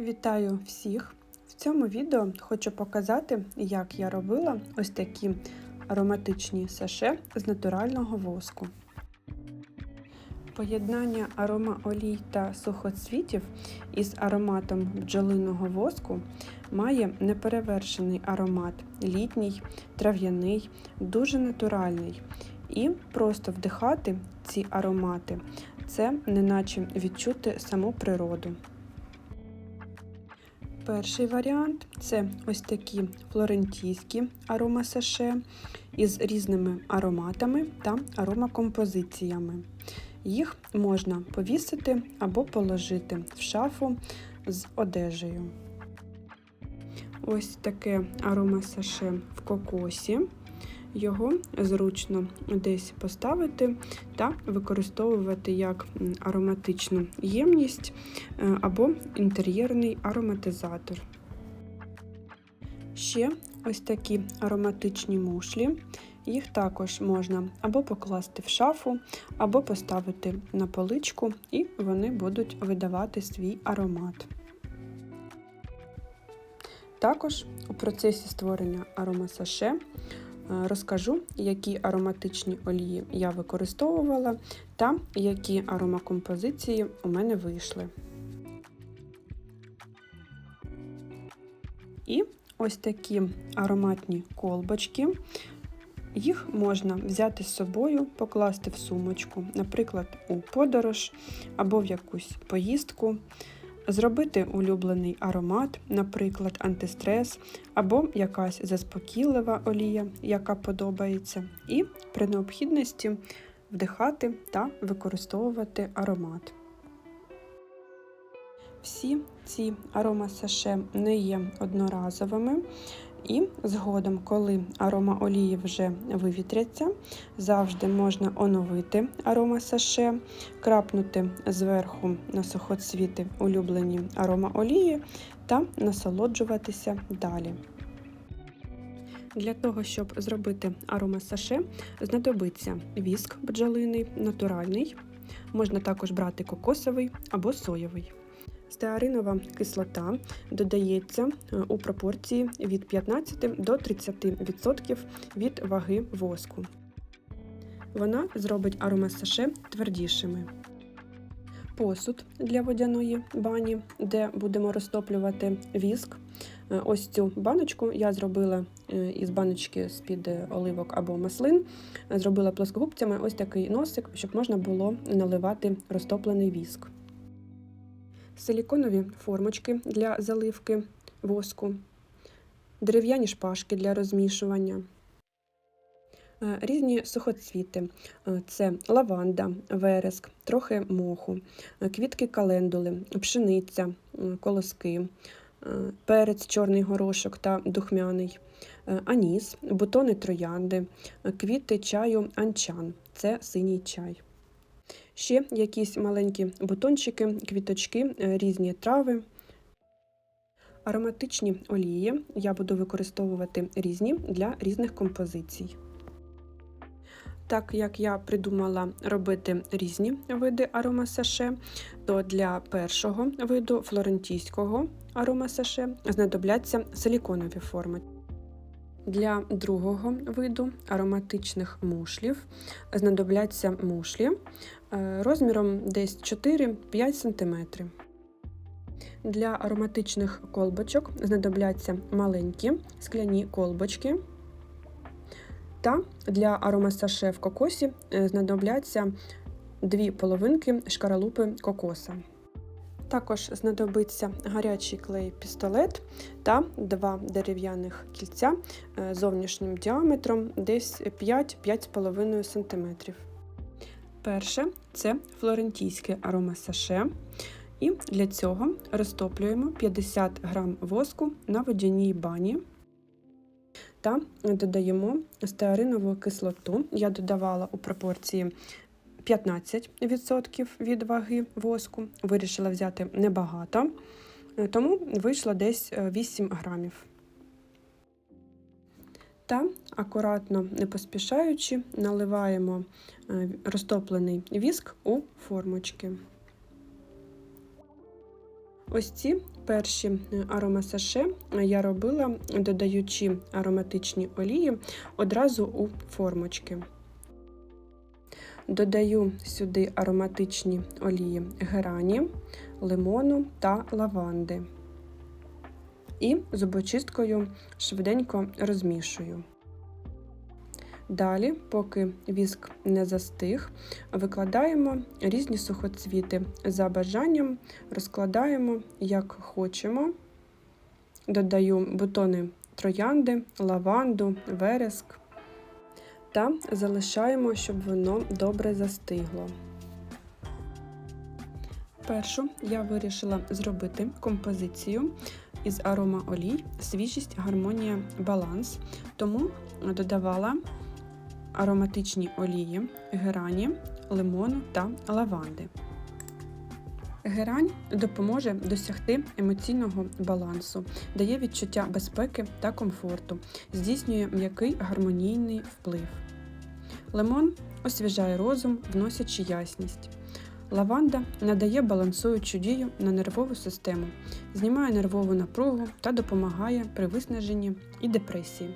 Вітаю всіх! В цьому відео хочу показати, як я робила ось такі ароматичні саше з натурального воску. Поєднання арома олій та сухоцвітів із ароматом бджолиного воску має неперевершений аромат літній, трав'яний, дуже натуральний. І просто вдихати ці аромати це неначе відчути саму природу. Перший варіант це ось такі флорентійські аромасаше із різними ароматами та аромакомпозиціями. Їх можна повісити або положити в шафу з одежею. Ось таке аромасаше в кокосі. Його зручно десь поставити та використовувати як ароматичну ємність е, або інтер'єрний ароматизатор. Ще ось такі ароматичні мушлі. Їх також можна або покласти в шафу, або поставити на поличку, і вони будуть видавати свій аромат. Також у процесі створення аромасаше розкажу, які ароматичні олії я використовувала та які аромакомпозиції у мене вийшли. І ось такі ароматні колбочки. Їх можна взяти з собою, покласти в сумочку, наприклад, у подорож або в якусь поїздку зробити улюблений аромат, наприклад, антистрес, або якась заспокійлива олія, яка подобається, і при необхідності вдихати та використовувати аромат. Всі ці аромасаше не є одноразовими, і згодом, коли арома олії вже вивітряться, завжди можна оновити арома саше, крапнути зверху на сухоцвіти улюблені арома олії та насолоджуватися далі. Для того, щоб зробити арома саше, знадобиться віск бджолиний, натуральний. Можна також брати кокосовий або соєвий. Стеаринова кислота додається е, у пропорції від 15 до 30% від ваги воску. Вона зробить аромасаше твердішими. Посуд для водяної бані, де будемо розтоплювати віск. Е, ось цю баночку я зробила е, із баночки з-під оливок або маслин. Зробила плоскогубцями ось такий носик, щоб можна було наливати розтоплений віск силіконові формочки для заливки воску, дерев'яні шпажки для розмішування, е, різні сухоцвіти е, це лаванда, вереск, трохи моху, е, квітки календули, пшениця, колоски, перець, чорний горошок та духмяний, аніс, бутони троянди, квіти чаю анчан це синій чай. Ще якісь маленькі бутончики, квіточки, е, різні трави. Ароматичні олії я буду використовувати різні для різних композицій. Так як я придумала робити різні види аромасаше, то для першого виду флорентійського аромасаше знадобляться силіконові форми. Для другого виду ароматичних мушлів знадобляться мушлі розміром десь 4-5 см. Для ароматичних колбочок знадобляться маленькі скляні колбочки. Та для аромасаше в кокосі е, знадобляться дві половинки шкаралупи кокоса. Також знадобиться гарячий клей-пістолет та два дерев'яних кільця е, зовнішнім діаметром десь 5-5,5 см. Перше це флорентійське аромасаше. І для цього розтоплюємо 50 г воску на водяній бані та додаємо стеаринову кислоту. Я додавала у пропорції 15% від ваги воску. Вирішила взяти небагато, тому вийшло десь 8 е, грамів. Та акуратно, не поспішаючи, наливаємо е, розтоплений віск у формочки. Ось ці перші аромасаше я робила, додаючи ароматичні олії одразу у формочки. Додаю сюди ароматичні олії герані, лимону та лаванди. І зубочисткою швиденько розмішую. Далі, поки віск не застиг, викладаємо різні сухоцвіти. За бажанням розкладаємо, як хочемо. Додаю бутони троянди, лаванду, вереск та залишаємо, щоб воно добре застигло. Першу я вирішила зробити композицію із арома олій, свіжість, гармонія, баланс, тому додавала ароматичні олії, герані, лимону та лаванди. Герань допоможе досягти емоційного балансу, дає відчуття безпеки та комфорту, здійснює м'який гармонійний вплив. Лимон освіжає розум, вносячи ясність. Лаванда надає балансуючу дію на нервову систему, знімає нервову напругу та допомагає при виснаженні і депресії,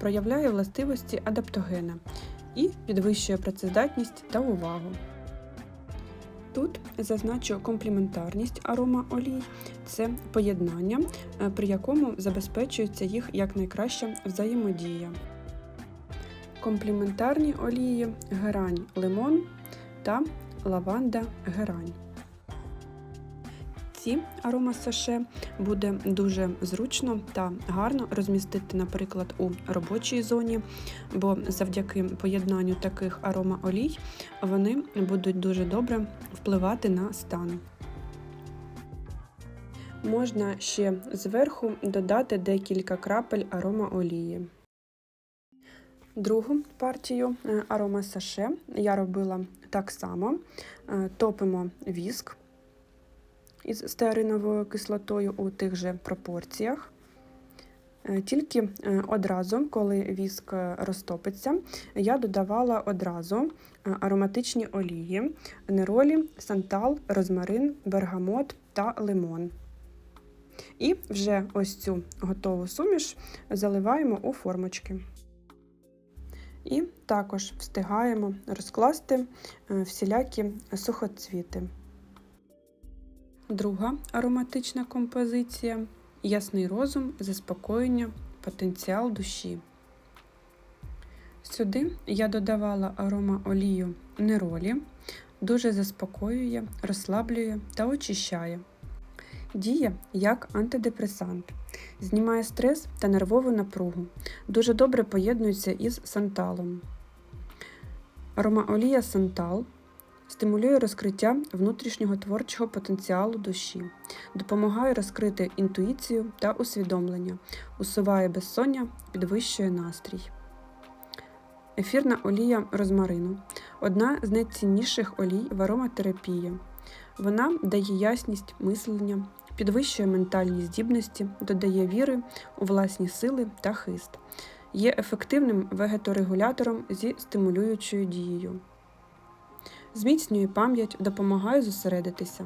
проявляє властивості адаптогена і підвищує працездатність та увагу. Тут зазначу компліментарність арома олій це поєднання, е, при якому забезпечується їх якнайкраща взаємодія. Компліментарні олії герань лимон та лаванда герань. Ці аромасаше буде дуже зручно та гарно розмістити, наприклад, у робочій зоні, бо завдяки поєднанню таких аромаолій вони будуть дуже добре впливати на стан. Можна ще зверху додати декілька крапель аромаолії. Другу партію е, аромасаше я робила так само: е, топимо віск із стеариновою кислотою у тих же пропорціях. Е, тільки одразу, коли віск розтопиться, я додавала одразу ароматичні олії, неролі, сантал, розмарин, бергамот та лимон. І вже ось цю готову суміш заливаємо у формочки. І також встигаємо розкласти е, всілякі сухоцвіти. Друга ароматична композиція ясний розум, заспокоєння, потенціал душі. Сюди я додавала арома олію неролі, дуже заспокоює, розслаблює та очищає. Діє як антидепресант, знімає стрес та нервову напругу. Дуже добре поєднується із санталом. Аромаолія сантал стимулює розкриття внутрішнього творчого потенціалу душі, допомагає розкрити інтуїцію та усвідомлення, усуває безсоння, підвищує настрій. Ефірна олія розмарину одна з найцінніших олій в ароматерапії. Вона дає ясність мислення, підвищує ментальні здібності, додає віри у власні сили та хист, є ефективним вегеторегулятором зі стимулюючою дією, зміцнює пам'ять, допомагає зосередитися,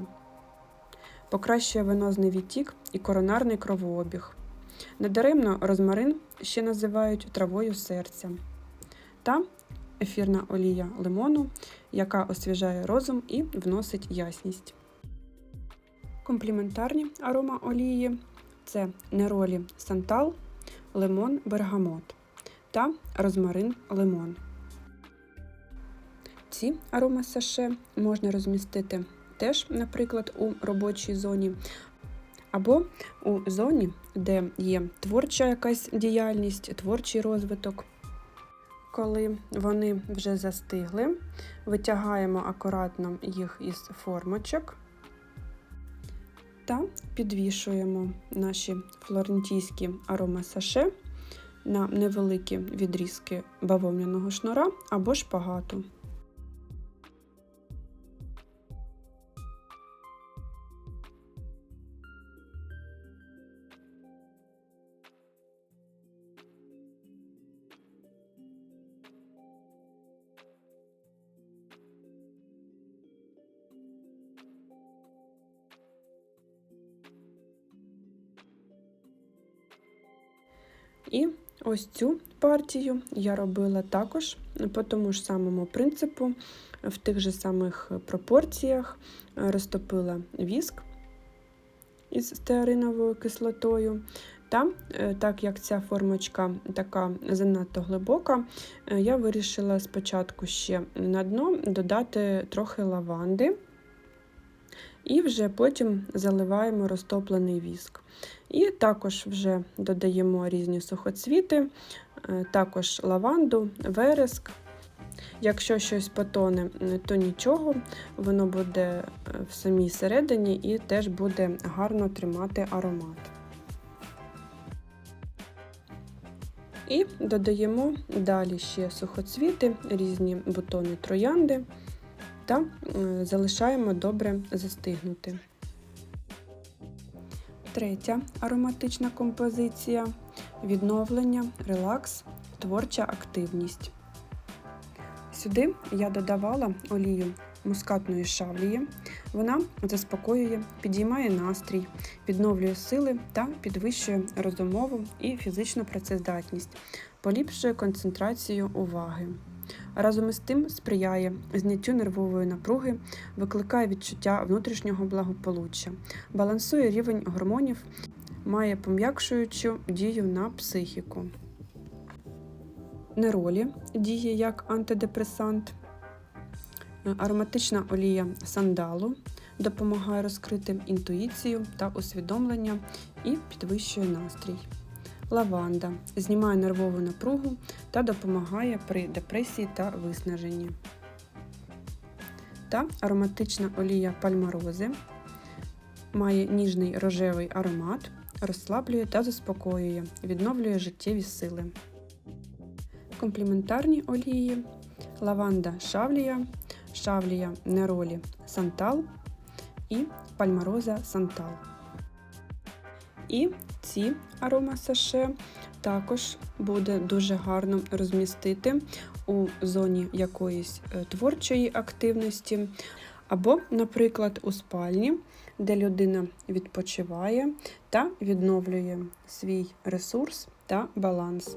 покращує венозний відтік і коронарний кровообіг. Недаремно розмарин ще називають травою серця. Та ефірна олія лимону, яка освіжає розум і вносить ясність. Компліментарні арома олії це неролі сантал, лимон бергамот та розмарин лимон. Ці арома саше можна розмістити теж, наприклад, у робочій зоні, або у зоні, де є творча якась діяльність, творчий розвиток. Коли вони вже застигли, витягаємо акуратно їх із формочок та підвішуємо наші флорентійські аромасаше на невеликі відрізки бавовняного шнура або шпагату. І ось цю партію я робила також по тому ж самому принципу, в тих же самих пропорціях розтопила віск із стеариновою кислотою. Та, е, так як ця формочка така занадто глибока, е, я вирішила спочатку ще на дно додати трохи лаванди, і вже потім заливаємо розтоплений віск. І також вже додаємо різні сухоцвіти, е, також лаванду, вереск. Якщо щось потоне, то нічого, воно буде в самій середині і теж буде гарно тримати аромат. І додаємо далі ще сухоцвіти, різні бутони троянди та залишаємо добре застигнути. Третя ароматична композиція відновлення, релакс, творча активність. Сюди я додавала олію мускатної шавлії. Вона заспокоює, підіймає настрій, відновлює сили та підвищує розумову і фізичну працездатність, поліпшує концентрацію уваги. Разом із тим сприяє зняттю нервової напруги, викликає відчуття внутрішнього благополуччя, балансує рівень гормонів, має пом'якшуючу дію на психіку. Неролі діє як антидепресант, Ароматична олія сандалу допомагає розкрити інтуїцію та усвідомлення і підвищує настрій. Лаванда знімає нервову напругу та допомагає при депресії та виснаженні. Та ароматична олія пальмарози має ніжний рожевий аромат, розслаблює та заспокоює, відновлює життєві сили. Компліментарні олії, лаванда шавлія шавлія неролі сантал і пальмароза сантал. І ці арома саше також буде дуже гарно розмістити у зоні якоїсь е, творчої активності, або, наприклад, у спальні, де людина відпочиває та відновлює свій ресурс та баланс.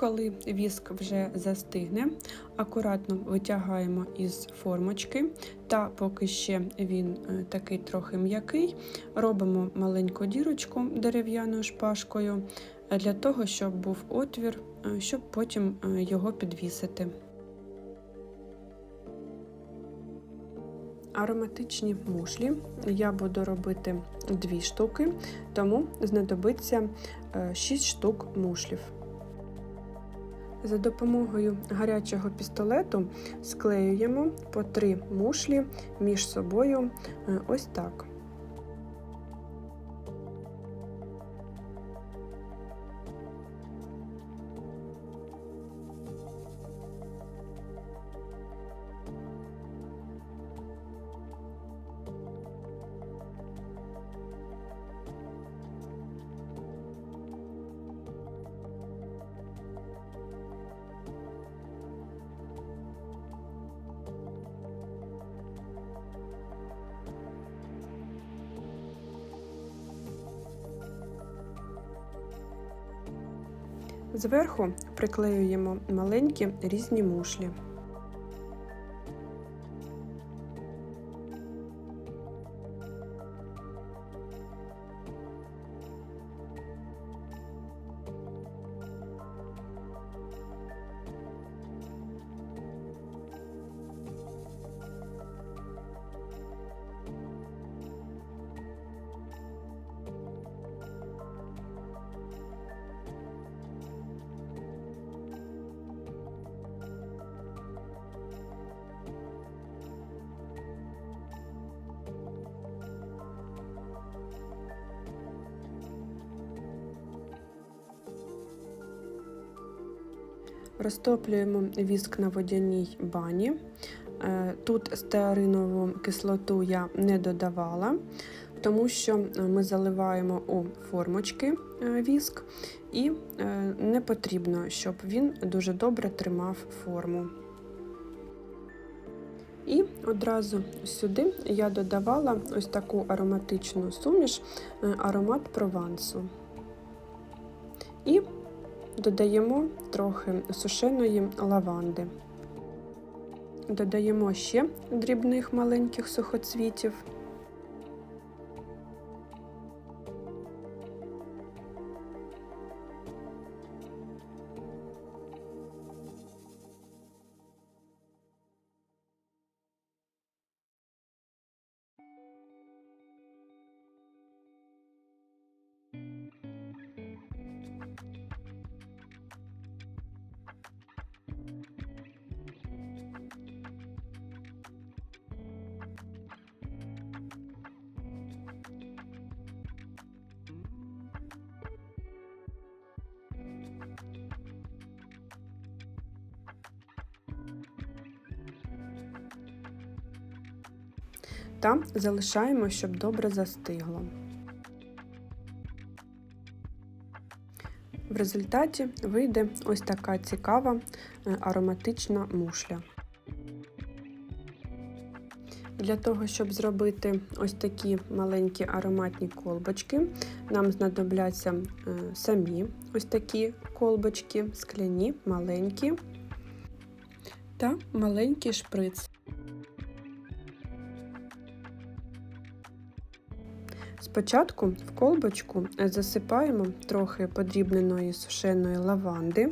Коли віск вже застигне, акуратно витягаємо із формочки, та поки ще він е, такий трохи м'який, робимо маленьку дірочку дерев'яною шпажкою е, для того, щоб був отвір, е, щоб потім його підвісити. Ароматичні мушлі я буду робити дві штуки, тому знадобиться 6 штук мушлів. За допомогою гарячого пістолету склеюємо по три мушлі між собою е, ось так. Зверху приклеюємо маленькі різні мушлі. Розтоплюємо віск на водяній бані. Е, тут стеаринову кислоту я не додавала, тому що ми заливаємо у формочки е, віск, і е, не потрібно, щоб він дуже добре тримав форму. І одразу сюди я додавала ось таку ароматичну суміш, аромат провансу. І додаємо трохи сушеної лаванди. Додаємо ще дрібних маленьких сухоцвітів. Та залишаємо, щоб добре застигло. В результаті вийде ось така цікава е, ароматична мушля. Для того, щоб зробити ось такі маленькі ароматні колбочки, нам знадобляться е, самі ось такі колбочки, скляні, маленькі та маленький шприц. Спочатку в колбочку засипаємо трохи подрібненої сушеної лаванди.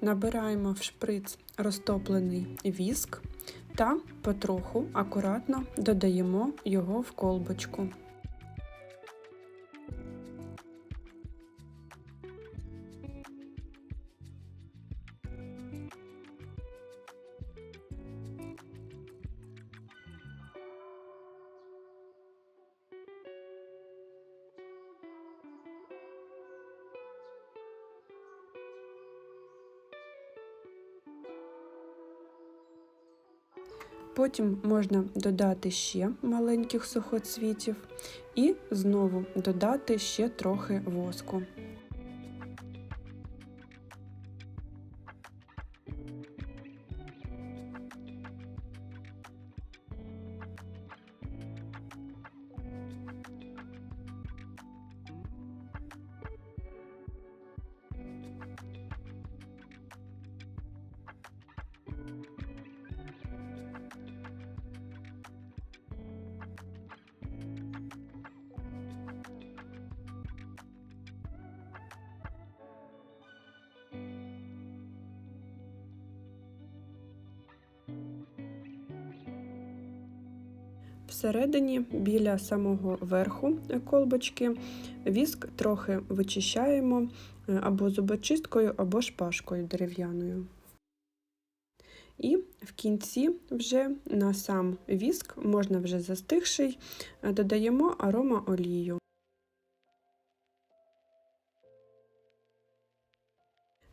Набираємо в шприц розтоплений віск та потроху акуратно додаємо його в колбочку. Потім можна додати ще маленьких сухоцвітів і знову додати ще трохи воску. Всередині, біля самого верху колбочки, віск трохи вичищаємо е, або зубочисткою, або шпажкою дерев'яною. І в кінці вже на сам віск, можна вже застигший, е, додаємо арома олію.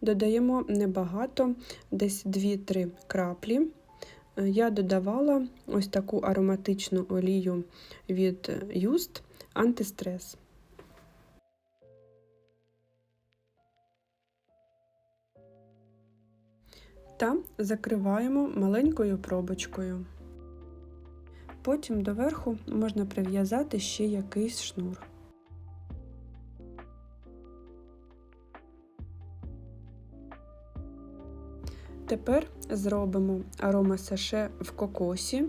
Додаємо небагато, десь 2-3 краплі. Я додавала ось таку ароматичну олію від Юст антистрес. Та закриваємо маленькою пробочкою. Потім доверху можна прив'язати ще якийсь шнур. Тепер зробимо арома саше в кокосі.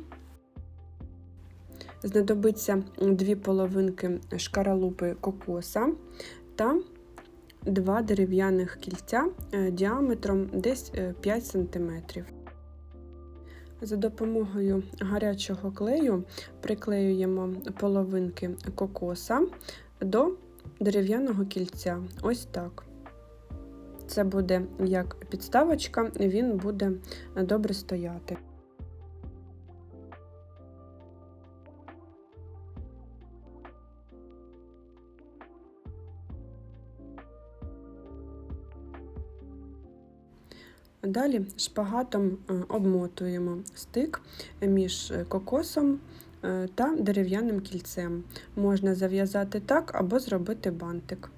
Знадобиться дві половинки шкаралупи кокоса та два дерев'яних кільця е, діаметром десь 5 е, см. За допомогою гарячого клею приклеюємо половинки кокоса до дерев'яного кільця. Ось так. Це буде як підставочка, він буде добре стояти. Далі шпагатом е, обмотуємо стик між кокосом е, та дерев'яним кільцем. Можна зав'язати так або зробити бантик.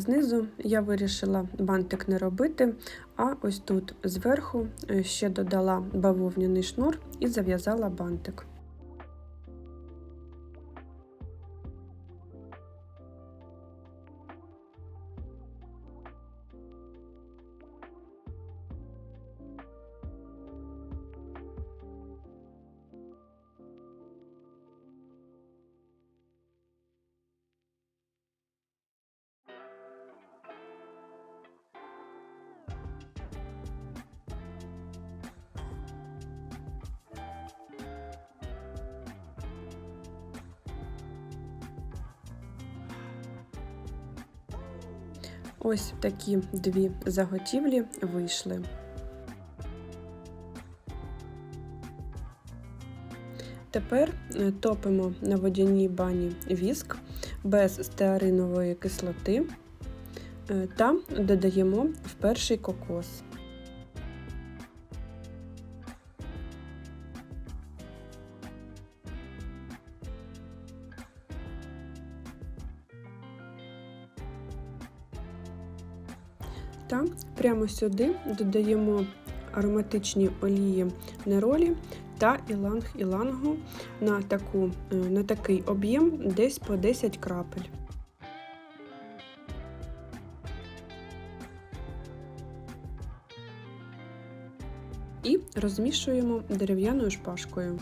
Знизу я вирішила бантик не робити, а ось тут зверху е, ще додала бавовняний шнур і зав'язала бантик. Ось такі дві заготівлі вийшли. Тепер е, топимо на водяній бані віск без стеаринової кислоти е, та додаємо в перший кокос. Прямо сюди додаємо ароматичні олії неролі та іланг-ілангу на, таку, е, на такий об'єм десь по 10 крапель. І розмішуємо дерев'яною шпажкою.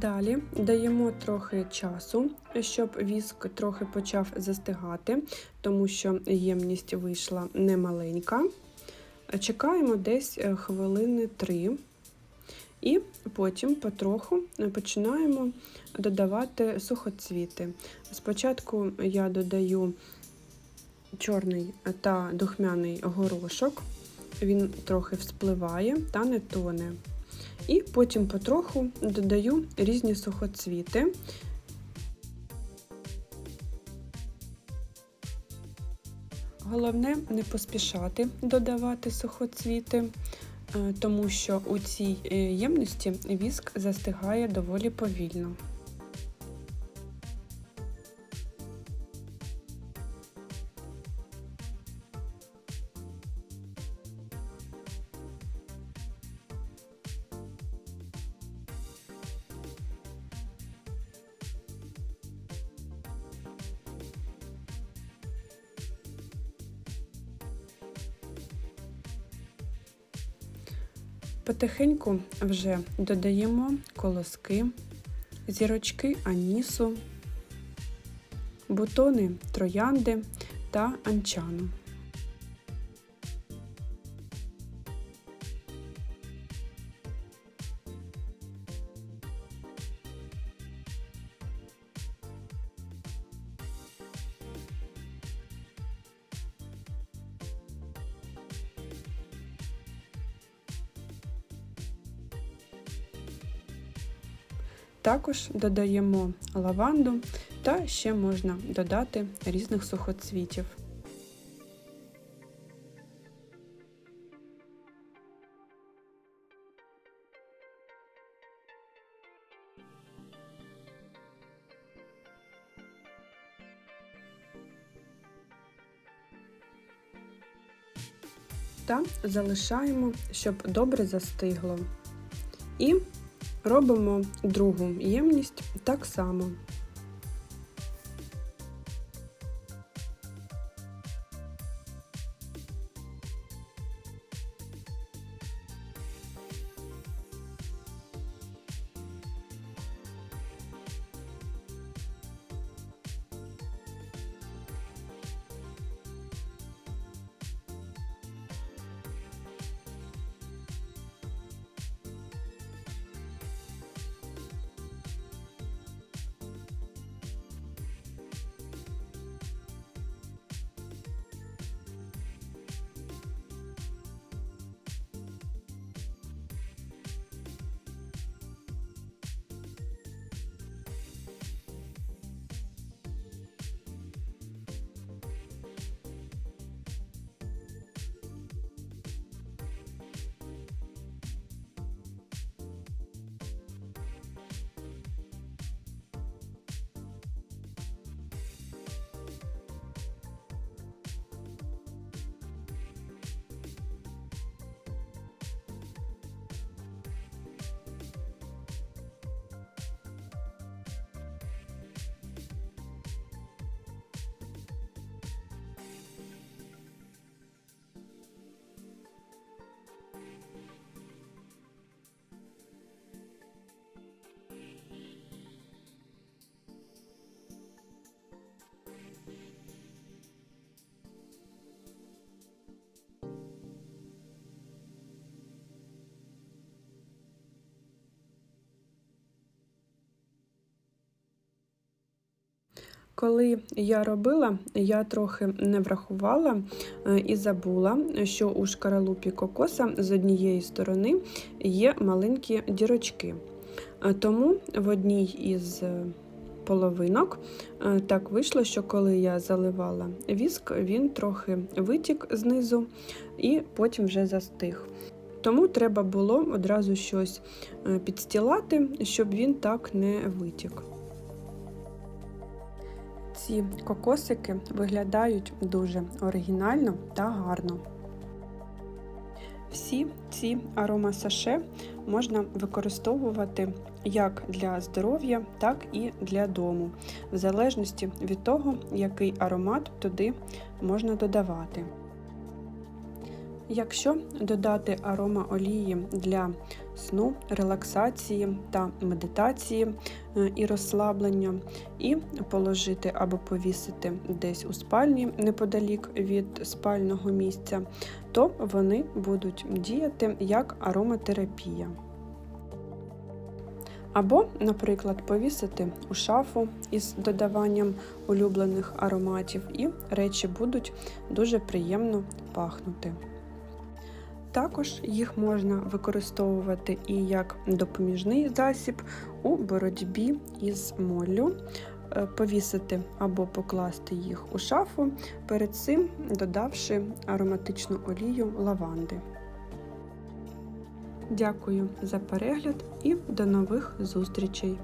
Далі даємо трохи часу, щоб віск трохи почав застигати, тому що ємність вийшла немаленька. Чекаємо десь е, хвилини 3. І потім потроху починаємо додавати сухоцвіти. Спочатку я додаю чорний та духмяний горошок, він трохи вспливає та не тоне. І потім потроху додаю різні сухоцвіти. Головне не поспішати додавати сухоцвіти, е, тому що у цій е, ємності віск застигає доволі повільно. Потихеньку вже додаємо колоски, зірочки анісу, бутони троянди та анчану. Також додаємо лаванду та ще можна додати різних сухоцвітів. Та залишаємо, щоб добре застигло. І Робимо другу ємність так само. Коли я робила, я трохи не врахувала е, і забула, що у шкаралупі кокоса з однієї сторони є маленькі дірочки. Е, Тому в одній із е, половинок так вийшло, що коли я заливала віск, він трохи витік знизу і потім вже застиг. Тому треба було одразу щось підстілати, щоб він так не витік. Ці кокосики виглядають дуже оригінально та гарно. Всі ці аромасаше можна використовувати як для здоров'я, так і для дому, в залежності від того, який аромат туди можна додавати. Якщо додати арома олії для сну, релаксації та медитації е, і розслаблення, і положити або повісити десь у спальні неподалік від спального місця, то вони будуть діяти як ароматерапія. Або, наприклад, повісити у шафу із додаванням улюблених ароматів, і речі будуть дуже приємно пахнути. Також їх можна використовувати і як допоміжний засіб у боротьбі із моллю, Е, повісити або покласти їх у шафу, перед цим додавши ароматичну олію лаванди. Дякую за перегляд і до нових зустрічей!